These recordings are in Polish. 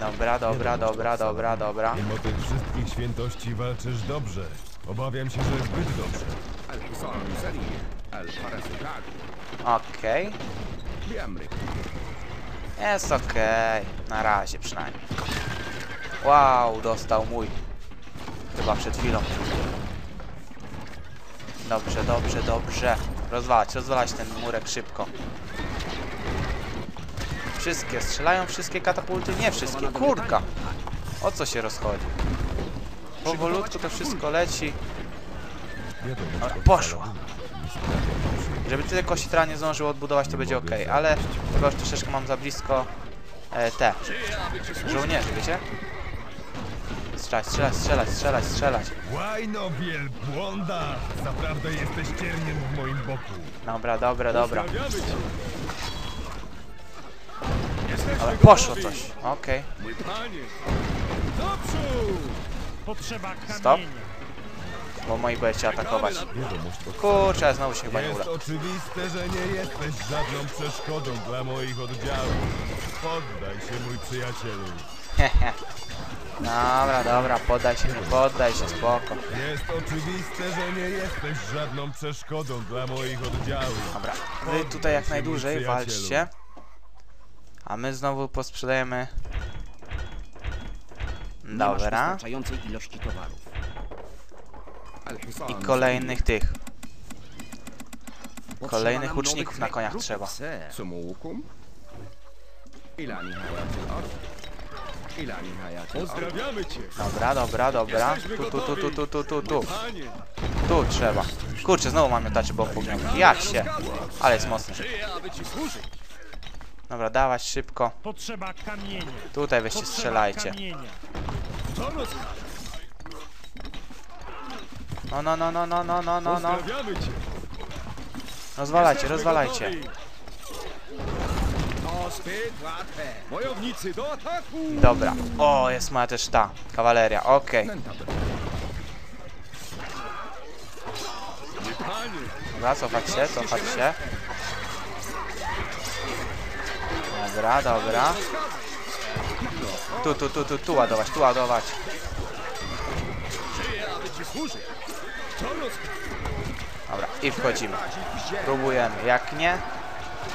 Dobra, dobra, dobra, dobra, dobra. Mimo tych wszystkich świętości walczysz dobrze. Obawiam się, że zbyt dobrze. Okej. Okay. Jest okej. Okay. Na razie przynajmniej. Wow, dostał mój. Chyba przed chwilą. Dobrze, dobrze, dobrze. Rozwalać, rozwalać ten murek szybko. Wszystkie, strzelają wszystkie katapulty? Nie wszystkie, kurka! O co się rozchodzi? Powolutku to wszystko leci. Od poszło. Żeby tyle kositra nie zdążył odbudować, to będzie ok, ale chyba już troszeczkę mam za blisko e, te żołnierzy, wiecie? Strzelać, strzelać, strzelać, strzelać, strzelać. Łajno wielbłąda! Zaprawdę jesteś cierniem w moim boku. Dobra, dobra, dobra. Ale poszło coś. Okej. Mój panie! Naprzód! Potrzeba Stop. Bo moi będziecie atakować. Kurczę, znowu się chyba nie uda. Jest oczywiste, że nie jesteś żadną przeszkodą dla moich oddziałów. Poddaj się, mój przyjacielu. Hehe. Dobra, dobra, poddaj się, nie poddaj się, spoko. Jest oczywiste, że nie jesteś żadną przeszkodą dla moich oddziałów. Dobra, wy tutaj jak najdłużej walczcie. A my znowu posprzedajemy... Dobra. ilości towarów. I kolejnych tych. Kolejnych łuczników na koniach trzeba. Dobra, dobra, dobra. Tu, tu, tu, tu, tu, tu, tu, tu. Tu trzeba. Kurczę, znowu mam miotaczy bomb. Jak się? Ale jest mocny. Dobra, dawać szybko. Potrzeba kamienia. Tutaj weźcie Potrzeba strzelajcie. Kamienia. No, no, no, no, no, no, no, no, no. Rozwalajcie, rozwalajcie. Dobra. O, jest moja też ta. Kawaleria, okej. Okay. Dobra, cofać się, cofać się. Dobra, dobra. Tu, tu, tu, tu, tu ładować, tu ładować. Dobra, i wchodzimy. Próbujemy. Jak nie,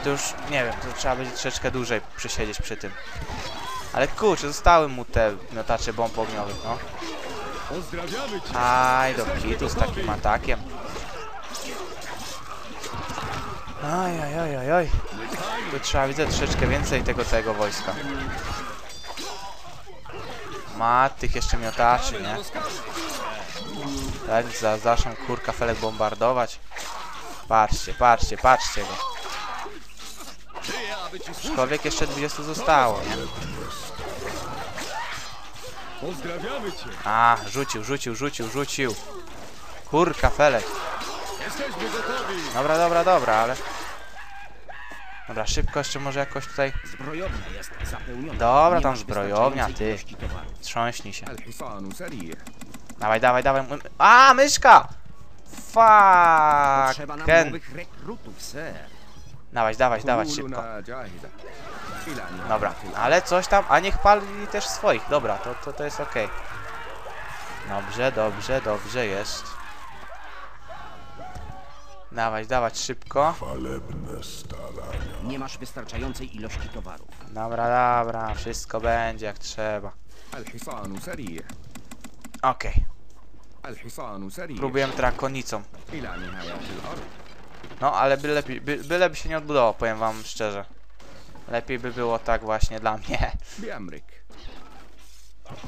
to już nie wiem, to trzeba będzie troszeczkę dłużej przysiedzieć przy tym. Ale kurczę, zostały mu te miotacze bomb ogniowych, no. Aj, do kitu z takim atakiem. Oj, oj, oj, oj. Tu trzeba, widzę, troszeczkę więcej tego całego wojska. Ma tych jeszcze miotaczy, nie? Tak, za, zacznę kurka felek bombardować. Patrzcie, patrzcie, patrzcie go. Aczkolwiek jeszcze 20 zostało, nie? Pozdrawiamy cię! A, rzucił, rzucił, rzucił, rzucił. Kurka felek jesteśmy gotowi. Dobra, dobra, dobra, ale... Dobra, szybko jeszcze może jakoś tutaj... Zbrojownia jest zapełniona. Dobra, tam zbrojownia, ty. Trząśnij się. Dawaj, dawaj, dawaj. A, myszka! Fuck! Ken. Dawaj, dawaj, dawaj, szybko. Dobra, ale coś tam... A niech pali też swoich. Dobra, to, to, to jest okej. Dobrze, dobrze, dobrze jest. Dawać, dawać szybko. Nie masz wystarczającej ilości towarów. Dobra, dobra, wszystko będzie jak trzeba. الحصان سريع Okej, الحصان سريع próbujemy drakonicą. إلى نهاية الأرض No, ale byle, by, byle by się nie odbudowało, powiem wam szczerze. Lepiej by było tak właśnie dla mnie. بأمرك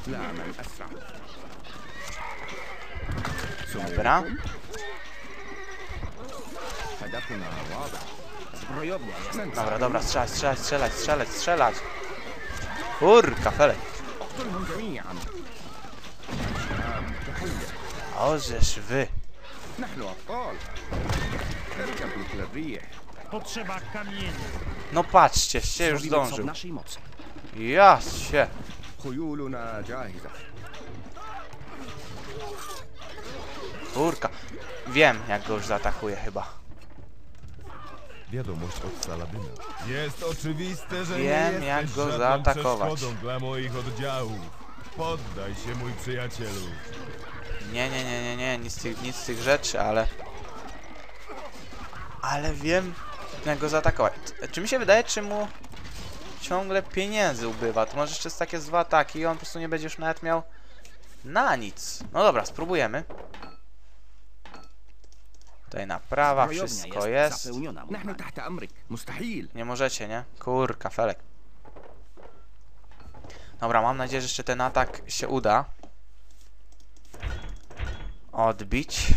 لا من أسرع Dobra. na. Zbrojownia. Dobra, dobra, strzelać, strzelać, strzelać, strzelać, strzelać. Ur, kafelek. Ożeż wy. Potrzeba kamienia. No patrzcie, się już zdążył. Ja się. Kurka. Wiem, jak go już zaatakuje chyba. Wiadomość od Saladyna. Jest oczywiste, że Wiem, nie jak jesteś go żadną zaatakować. przeszkodą dla moich oddziałów. Poddaj się, mój przyjacielu. Nie, nie, nie, nie, nie, nic z tych, nic z tych rzeczy, ale... Ale wiem, jak go zaatakować. C- Czy mi się wydaje, czy mu ciągle pieniędzy ubywa? To może jeszcze jest takie z dwa ataki i on po prostu nie będzie już nawet miał na nic. No dobra, spróbujemy. Tutaj naprawa, wszystko jest. Nie możecie, nie? Kur, felek. Dobra, mam nadzieję, że jeszcze ten atak się uda. Odbić.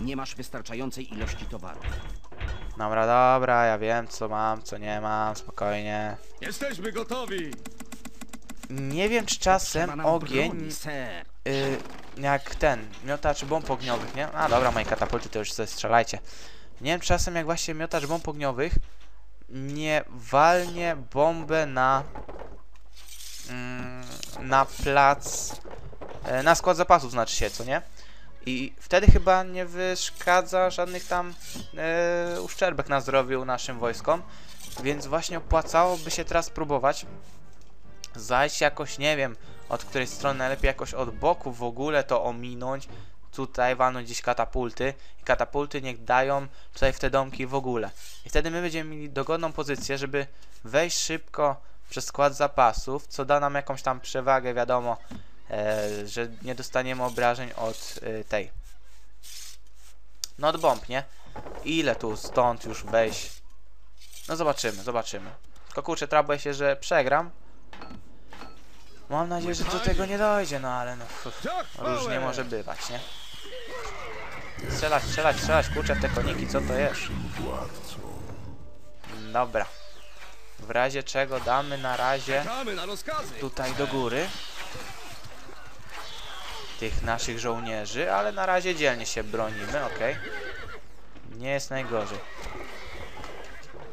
Nie masz wystarczającej ilości towarów. Dobra, dobra, ja wiem co mam, co nie mam, spokojnie. Jesteśmy gotowi! Nie wiem czy czasem ogień... Broni, y, jak ten, miotacz bomb ogniowych, nie? A dobra, moje katapulty to już sobie strzelajcie. Nie wiem czasem jak właśnie miotacz bomb ogniowych nie walnie bombę na mm, na plac, e, na skład zapasów znaczy się, co nie? I wtedy chyba nie wyszkadza żadnych tam e, uszczerbek na zdrowiu naszym wojskom, więc właśnie opłacałoby się teraz próbować zajść jakoś, nie wiem, od której strony najlepiej jakoś od boku w ogóle to ominąć, tutaj walnąć gdzieś katapulty i katapulty niech dają tutaj w te domki w ogóle. I wtedy my będziemy mieli dogodną pozycję, żeby wejść szybko przez skład zapasów, co da nam jakąś tam przewagę, wiadomo, e, że nie dostaniemy obrażeń od e, tej. No od bomb, nie? Ile tu stąd już wejść? No zobaczymy, zobaczymy. Tylko kurczę, teraz boję się, że przegram. Mam nadzieję, że do tego nie dojdzie, no ale no różnie może bywać, nie? Strzelać, strzelać, strzelać, kurczę w te koniki, co to jest? Dobra. W razie czego damy na razie tutaj do góry tych naszych żołnierzy, ale na razie dzielnie się bronimy, ok? Nie jest najgorzej.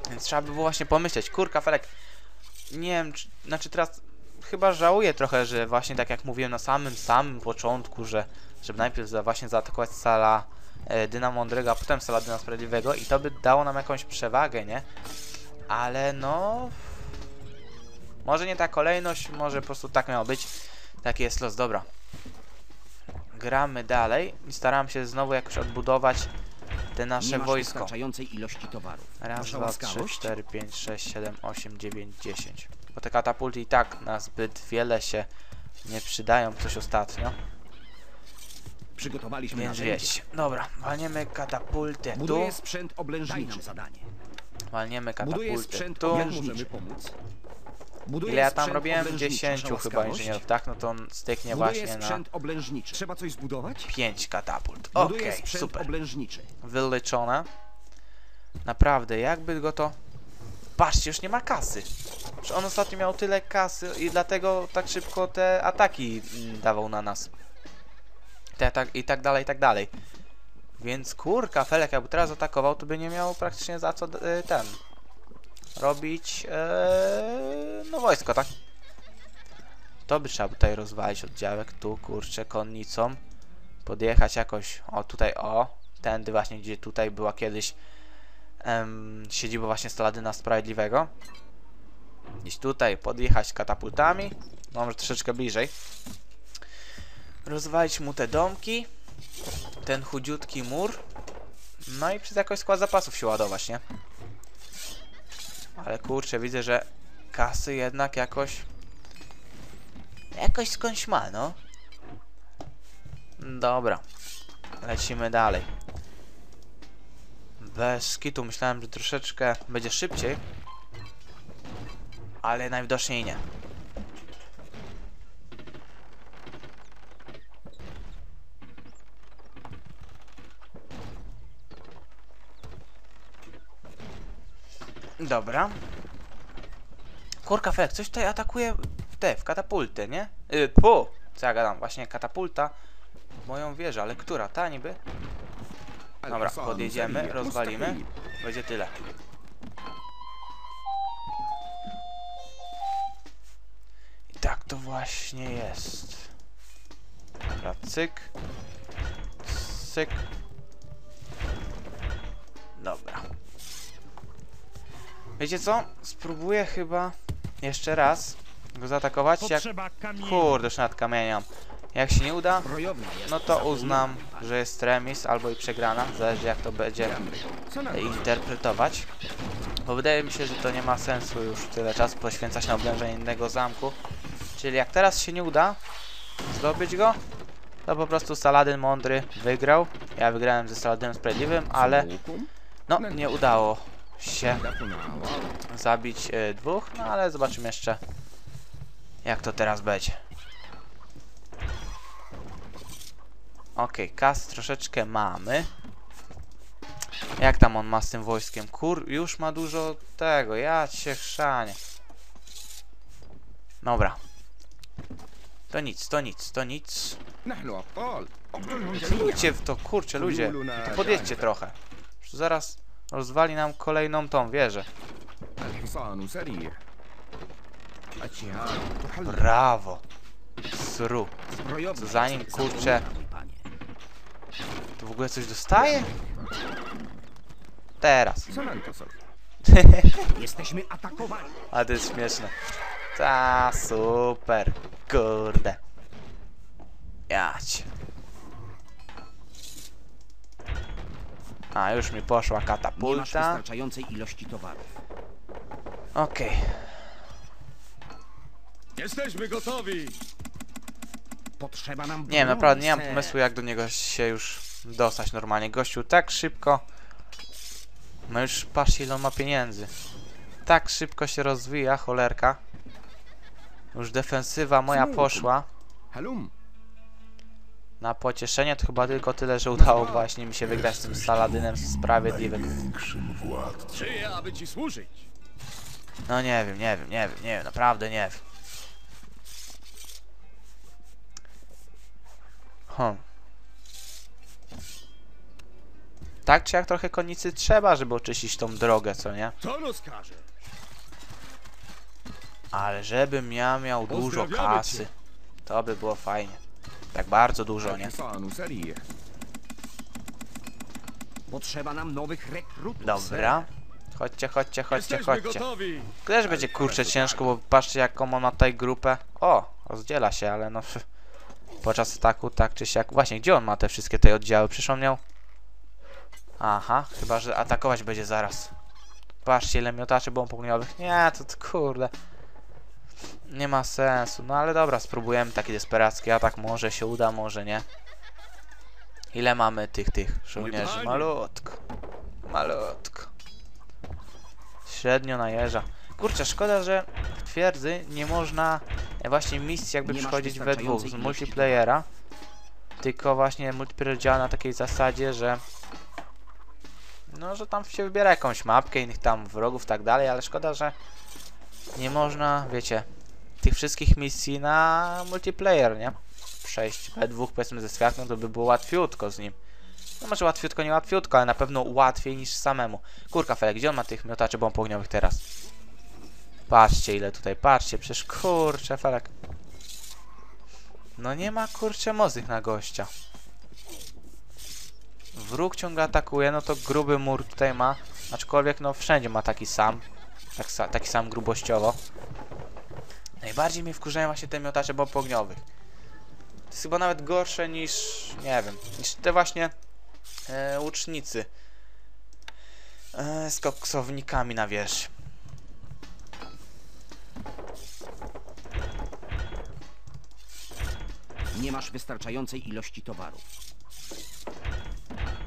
Więc trzeba by było właśnie pomyśleć, kurka Felek, nie wiem, czy, znaczy teraz chyba żałuję trochę, że właśnie tak jak mówiłem na samym, samym początku, że żeby najpierw za, właśnie zaatakować Sala e, Dyna Mądrego, a potem Sala Dyna Sprawiedliwego i to by dało nam jakąś przewagę, nie? Ale no... Może nie ta kolejność, może po prostu tak miało być. Taki jest los, dobra. Gramy dalej i staram się znowu jakoś odbudować te nasze wojsko. wystarczającej ilości towarów. Raz, Wasza dwa, trzy, łaskawość? cztery, pięć, sześć, siedem, osiem, dziewięć, dziesięć. Bo te katapulty i tak na zbyt wiele się nie przydają coś ostatnio. Przygotowaliśmy Więc wiecie. Dobra, walniemy katapultę tu. Buduję sprzęt oblężniczy. Zadanie. Walniemy katapultę sprzęt tu. oblężniczy. pomóc? Buduję Ile ja tam robiłem? oblężniczy. 10 Wasza chyba inżynierów, tak? No to on styknie Buduję właśnie na. Trzeba coś zbudować? 5 katapult. Okej, sprzęt super. oblężniczy. Wyliczone. Naprawdę, jakby go to... Patrzcie, już nie ma kasy. On ostatnio miał tyle kasy i dlatego tak szybko te ataki mm, dawał na nas. Te, tak, I tak dalej, i tak dalej. Więc kurka, Felek jakby teraz atakował, to by nie miał praktycznie za co e, ten... Robić... E, no wojsko, tak? To by trzeba tutaj rozwalić oddziałek. Tu, kurczę, konnicą. Podjechać jakoś... O, tutaj, o. Tędy właśnie, gdzie tutaj była kiedyś em, siedziba właśnie Staladyna Sprawiedliwego. Gdzieś tutaj podjechać katapultami. No, może troszeczkę bliżej. Rozwalić mu te domki. Ten chudziutki mur. No i przez jakoś skład zapasów się ładować, nie? Ale kurczę, widzę, że kasy jednak jakoś... Jakoś skądś ma, no. Dobra. Lecimy dalej. Bez kitu myślałem, że troszeczkę będzie szybciej ale najwidoczniej nie. Dobra. Kurka, Felek, coś tutaj atakuje w te, w katapulty, nie? Yy, pu! Co ja gadam? Właśnie katapulta w moją wieżę, ale która? Ta niby? Dobra, podjedziemy, rozwalimy. Będzie tyle. Właśnie jest. Dobra, cyk. Cyk. Dobra. Wiecie co? Spróbuję chyba jeszcze raz go zaatakować. Jak... Kurde, już nad kamieniem. Jak się nie uda, no to uznam, że jest remis albo i przegrana. Zależy jak to będzie interpretować. Bo wydaje mi się, że to nie ma sensu już tyle czasu poświęcać na oblężenie innego zamku. Czyli jak teraz się nie uda zdobyć go, to po prostu Saladyn Mądry wygrał. Ja wygrałem ze Saladynem Sprawiedliwym, ale no nie udało się zabić y, dwóch, no ale zobaczymy jeszcze jak to teraz będzie. Ok, kas troszeczkę mamy. Jak tam on ma z tym wojskiem? Kur, już ma dużo tego, ja się chrzanie. Dobra, to nic, to nic, to nic. Słuchajcie, w to, kurczę, ludzie. To podjedźcie trochę. Zaraz rozwali nam kolejną tą wieżę. Brawo. Sru. Co zanim, kurczę... To w ogóle coś dostaje? Teraz. Jesteśmy atakowani. A to jest śmieszne. Ta, super. Kurde. Jać. A, już mi poszła Nie masz katapulta. wystarczającej ilości towarów. Okej. Jesteśmy gotowi! Potrzeba nam Nie wiem, naprawdę nie mam pomysłu jak do niego się już dostać normalnie. Gościu tak szybko. No już patrzcie ile on ma pieniędzy. Tak szybko się rozwija, cholerka. Już defensywa moja poszła. Na pocieszenie to chyba tylko tyle, że udało właśnie mi się wygrać z tym Saladynem Sprawiedliwym. Żyję, aby ci służyć. No nie wiem, nie wiem, nie wiem, nie wiem, naprawdę nie wiem. Hm. Tak czy jak trochę konicy trzeba, żeby oczyścić tą drogę, co nie? To rozkaże. Ale żebym ja miał dużo kasy. To by było fajnie. Tak bardzo dużo, nie? Potrzeba nam nowych rekrutów. Dobra. Chodźcie, chodźcie, chodźcie, chodźcie. Też będzie kurczę ciężko, tak. bo patrzcie jaką on ma tutaj grupę. O, rozdziela się, ale no podczas ataku tak czy siak. Właśnie, gdzie on ma te wszystkie te oddziały? Przecież miał... Aha, chyba, że atakować będzie zaraz. Patrzcie, ile miotaczy bomb ogniowych. Nie, to, to kurde. Nie ma sensu. No ale dobra, spróbujemy taki desperacki atak. Może się uda, może nie. Ile mamy tych, tych żołnierzy? Malutko. Malutko. Średnio na jeża. Kurczę, szkoda, że w twierdzy nie można e, właśnie misji jakby Nie przychodzić we dwóch z multiplayera. Tylko właśnie multiplayer działa na takiej zasadzie, że no, że tam się wybiera jakąś mapkę, innych tam wrogów tak dalej, ale szkoda, że nie można, wiecie, tych wszystkich misji na multiplayer, nie? Przejść we dwóch powiedzmy ze światłem, to by było łatwiutko z nim. No może łatwiutko, nie łatwiutko, ale na pewno łatwiej niż samemu. Kurka Felek, gdzie on ma tych miotaczy bomb ogniowych teraz? Patrzcie ile tutaj, patrzcie, przecież kurczę Felek. No nie ma kurczę mocnych na gościa. Wróg ciągle atakuje, no to gruby mur tutaj ma. Aczkolwiek no wszędzie ma taki sam. Tak, taki sam grubościowo. Najbardziej mnie wkurzają właśnie te miotacze bomb ogniowych. To jest chyba nawet gorsze niż, nie wiem, niż te właśnie e, łucznicy e, z koksownikami na wierzch. Nie masz wystarczającej ilości towarów.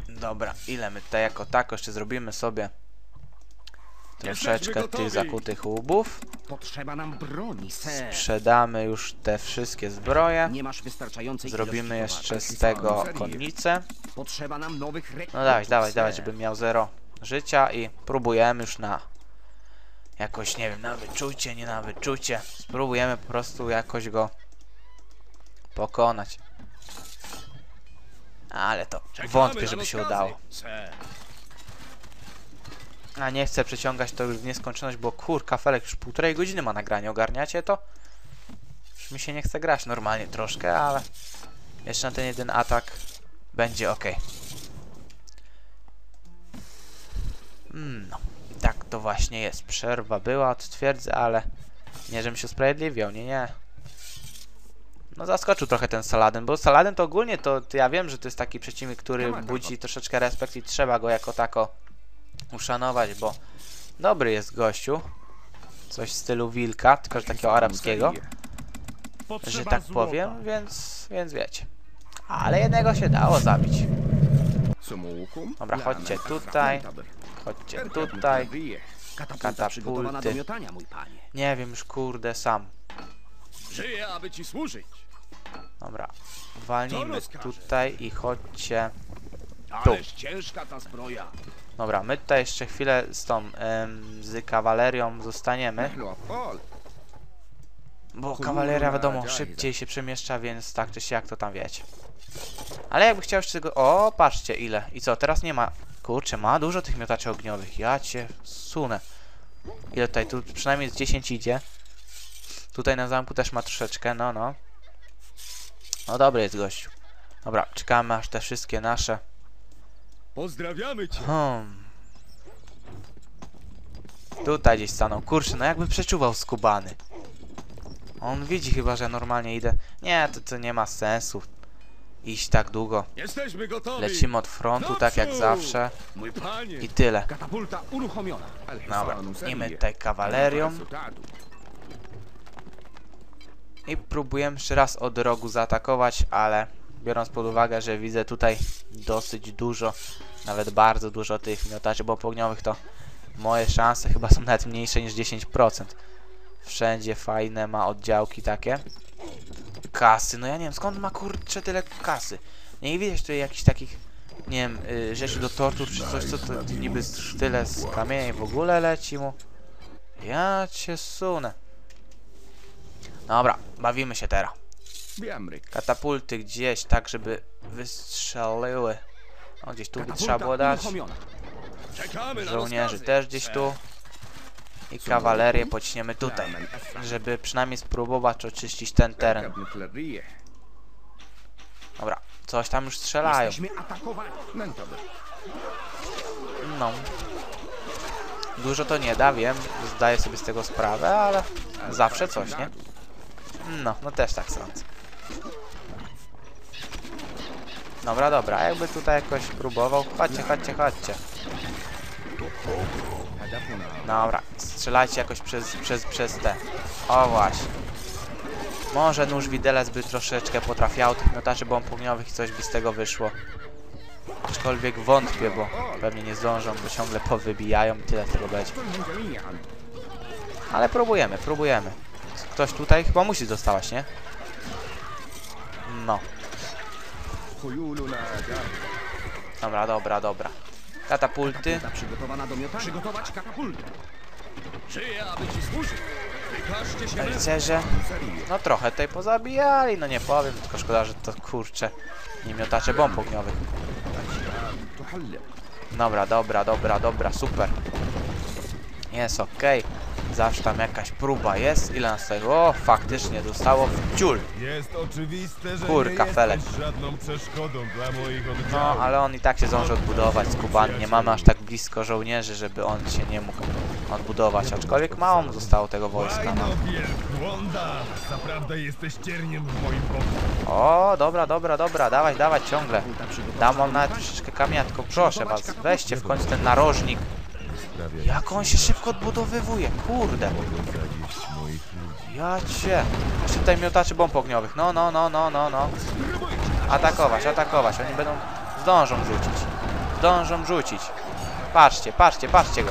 Dobra, ile my tutaj jako tako jeszcze zrobimy sobie troszeczkę tych zakutych łubów. Potrzeba nam broni, ser. Sprzedamy już te wszystkie zbroje. Nie masz wystarczającej Zrobimy jeszcze z tego konnicę. Potrzeba nam nowych No dawaj, dawaj, dawaj, żebym miał zero życia i próbujemy już na jakoś, nie wiem, na wyczucie, nie na wyczucie. Spróbujemy po prostu jakoś go pokonać. Ale to wątpię, żeby się udało. A nie chcę przeciągać to już w nieskończoność, bo kur, kafelek już półtorej godziny ma nagranie, ogarniacie to? Już mi się nie chce grać normalnie troszkę, ale jeszcze na ten jeden atak będzie ok. Mm, no, tak to właśnie jest. Przerwa była, to twierdzę, ale nie, żebym się usprawiedliwiał, nie, nie. No zaskoczył trochę ten Saladin, bo Saladin to ogólnie to, to ja wiem, że to jest taki przeciwnik, który budzi troszeczkę respekt i trzeba go jako tako uszanować, bo dobry jest gościu. Coś w stylu wilka, tylko że takiego arabskiego. Że tak powiem, więc, więc wiecie. Ale jednego się dało zabić. Dobra, chodźcie tutaj. Chodźcie tutaj. Katapulty. Nie wiem już, kurde, sam. Żyję, aby ci służyć. Dobra, walnijmy tutaj i chodźcie tu. Ależ ciężka ta zbroja. Dobra, my tutaj jeszcze chwilę z tą, ym, z kawalerią zostaniemy. Bo kawaleria wiadomo, szybciej się przemieszcza, więc tak czy siak to tam wiecie. Ale jakby chciał jeszcze go... O, patrzcie ile. I co, teraz nie ma... Kurczę, ma dużo tych miotaczy ogniowych. Ja cię sunę. Ile tutaj? Tu przynajmniej z 10 idzie. Tutaj na zamku też ma troszeczkę, no, no. No dobry jest gościu. Dobra, czekamy aż te wszystkie nasze Pozdrawiamy cię. Hmm. Tutaj gdzieś stanął. Kurczę, no jakby przeczuwał skubany. On widzi chyba, że normalnie idę. Nie, to, to nie ma sensu. Iść tak długo. Jesteśmy gotowi. Lecimy od frontu, tak jak zawsze. I tyle. Katapulta uruchomiona. Dobra, gnijmy tutaj kawalerią. I próbujemy jeszcze raz od rogu zaatakować, ale biorąc pod uwagę, że widzę tutaj dosyć dużo nawet bardzo dużo tych miotaczy ogniowych, to moje szanse chyba są nawet mniejsze niż 10%. Wszędzie fajne ma oddziałki takie. Kasy, no ja nie wiem, skąd ma kurczę tyle kasy? Nie widać tutaj jakichś takich, nie wiem, y, rzeczy do tortur czy coś, co to niby tyle z kamieni w ogóle leci mu. Ja cię sunę. Dobra, bawimy się teraz. Katapulty gdzieś, tak żeby wystrzeliły. O, gdzieś tu by trzeba było dać. Żołnierzy też gdzieś tu. I kawalerię pociśniemy tutaj, żeby przynajmniej spróbować oczyścić ten teren. Dobra, coś tam już strzelają. No. Dużo to nie da, wiem, zdaję sobie z tego sprawę, ale zawsze coś, nie? No, no też tak sądzę. Dobra, dobra, jakby tutaj jakoś próbował. Chodźcie, chodźcie, chodźcie. Dobra, strzelajcie jakoś przez, przez, przez te. O właśnie. Może nóż widelec by troszeczkę potrafiał tych miotaczy bomb ogniowych i coś by z tego wyszło. Aczkolwiek wątpię, bo pewnie nie zdążą, bo ciągle powybijają i tyle tego będzie. Ale próbujemy, próbujemy. Ktoś tutaj chyba musi dostawać, nie? No. Dobra, dobra, dobra. Katapulty. Przygotowana do miota. Przygotować katapultę. Czyje, aby ci służył? Rycerze. No trochę tutaj pozabijali, no nie powiem, tylko szkoda, że to kurczę. Nie miotacze bomb ogniowych. Dobra, dobra, dobra, dobra, super. Jest okej. Okay. Zawsze tam jakaś próba jest. Ile nas tutaj... O, faktycznie dostało w ciul. Jest oczywiste, że Kurka, nie Felek. jesteś żadną przeszkodą dla moich No, ale on i tak się zdąży odbudować, skubany. Nie mamy aż tak blisko żołnierzy, żeby on się nie mógł odbudować. Aczkolwiek mało mu zostało tego wojska. No. O, dobra, dobra, dobra, dawać, dawać ciągle. Dam wam nawet troszeczkę kamienia, tylko proszę was, weźcie w końcu ten narożnik. Prawie Jak on się szybko odbudowywuje, kurde. moich ludzi. Ja cię. Jeszcze tutaj miotaczy bomb ogniowych. No, no, no, no, no, no. Atakować, atakować. Oni będą... Zdążą rzucić. Zdążą rzucić. Patrzcie, patrzcie, patrzcie go.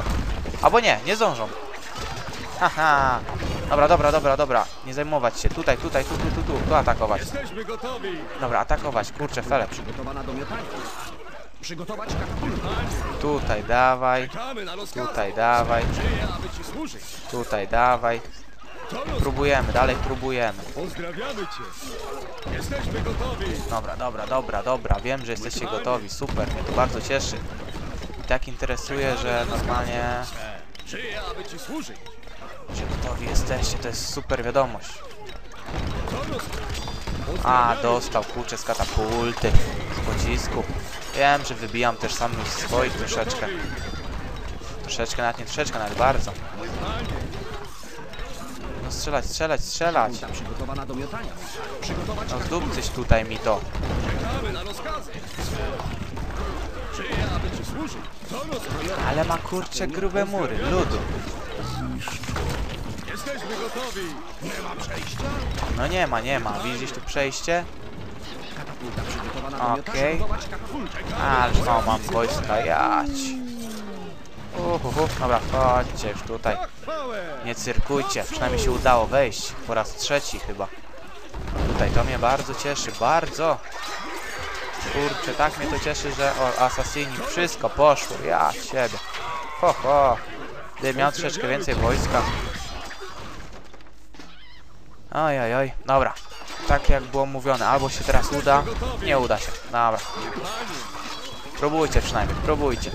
Albo nie, nie zdążą. Haha. Dobra, dobra, dobra, dobra. Nie zajmować się. Tutaj, tutaj, tu, tu, tu, tu. Tu atakować. Jesteśmy gotowi. Dobra, atakować. Kurczę, Felep. Przygotowana do miotania. Przygotować. Tutaj dawaj. Tutaj dawaj. Tutaj dawaj. Próbujemy, dalej próbujemy. Pozdrawiamy cię. Jesteśmy gotowi. Dobra, dobra, dobra, dobra. Wiem, że jesteście gotowi. Super, mnie to bardzo cieszy. I tak interesuje, że normalnie, Żyję, aby ci służyć. że gotowi jesteście. To jest super wiadomość. A, dostał kurczę z katapulty, z pocisku. Wiem, że wybijam też samych swoich troszeczkę. Troszeczkę, nawet nie troszeczkę, nawet bardzo. No strzelać, strzelać, strzelać. No zdób coś tutaj mi to. Ale ma kurcze grube mury, ludu. No nie ma, nie ma. Widzisz tu przejście? Katapulta przygotowana do miotania. Okej. Budować katapultę. Ależ mam wojska, jać. Uhuhu, dobra, chodźcie już tutaj. Nie cyrkujcie, przynajmniej się udało wejść. Po raz trzeci chyba. Tutaj to mnie bardzo cieszy, bardzo. Kurczę, tak mnie to cieszy, że o, asasyni, wszystko poszło, ja ciebie. Ho, ho. Gdybym miał troszeczkę więcej wojska. Oj, oj, oj, dobra. Tak jak było mówione, albo się teraz uda, nie uda się. Dobra. Próbujcie przynajmniej, próbujcie.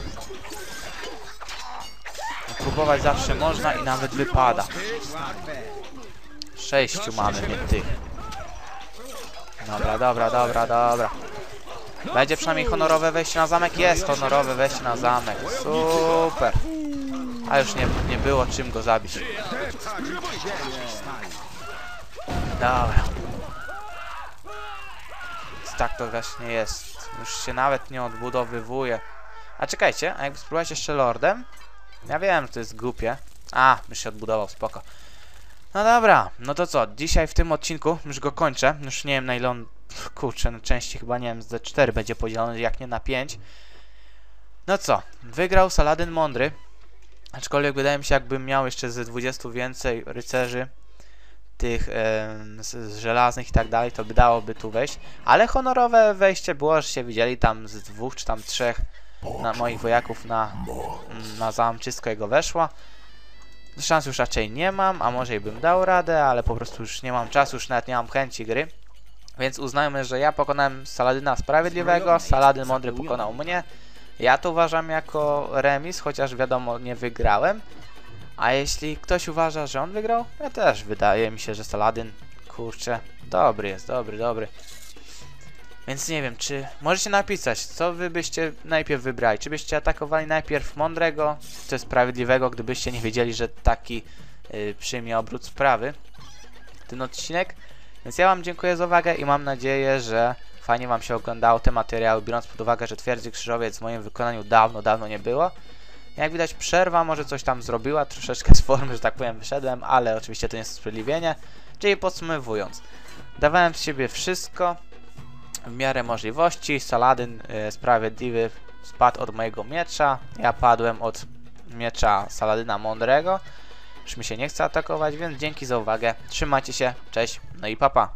Próbować zawsze można i nawet wypada. Sześciu mamy, nie tych. Dobra, dobra, dobra, dobra. Będzie przynajmniej honorowe wejście na zamek? Jest honorowe wejście na zamek. Super. A już nie, nie było czym go zabić. Dobra. Tak to właśnie jest. Już się nawet nie odbudowywuje. A czekajcie, a jakby spróbować jeszcze lordem? Ja wiem, że to jest głupie. A, już się odbudował, spoko. No dobra, no to co? Dzisiaj w tym odcinku już go kończę. Już nie wiem na ile on... Kurczę, no części chyba nie wiem, z 4 będzie podzielony, jak nie na 5. No co? Wygrał Saladyn Mądry. Aczkolwiek wydaje mi się, jakbym miał jeszcze ze 20 więcej rycerzy tych z, z żelaznych i tak dalej, to by dałoby tu wejść. Ale honorowe wejście było, że się widzieli tam z dwóch czy tam trzech na moich wojaków na, na zamczysko jego weszło. Szans już raczej nie mam, a może i bym dał radę, ale po prostu już nie mam czasu, już nawet nie mam chęci gry. Więc uznajmy, że ja pokonałem Saladyna Sprawiedliwego, Saladyn Mądry pokonał mnie. Ja to uważam jako remis, chociaż wiadomo, nie wygrałem. A jeśli ktoś uważa, że on wygrał, ja też wydaje mi się, że Saladyn, kurczę, dobry jest, dobry, dobry. Więc nie wiem, czy możecie napisać, co wy byście najpierw wybrali? Czy byście atakowali najpierw mądrego, czy sprawiedliwego, gdybyście nie wiedzieli, że taki y, przyjmie obrót sprawy ten odcinek? Więc ja wam dziękuję za uwagę i mam nadzieję, że fajnie wam się oglądało te materiały, biorąc pod uwagę, że Twierdzy Krzyżowiec w moim wykonaniu dawno, dawno nie było. Jak widać przerwa może coś tam zrobiła, troszeczkę z formy, że tak powiem, wyszedłem, ale oczywiście to nie jest usprawiedliwienie. Czyli podsumowując, dawałem z siebie wszystko, w miarę możliwości. Saladyn y, sprawiedliwy spadł od mojego miecza. Ja padłem od miecza Saladyna Mądrego. Już mi się nie chce atakować, więc dzięki za uwagę. Trzymajcie się, cześć, no i papa.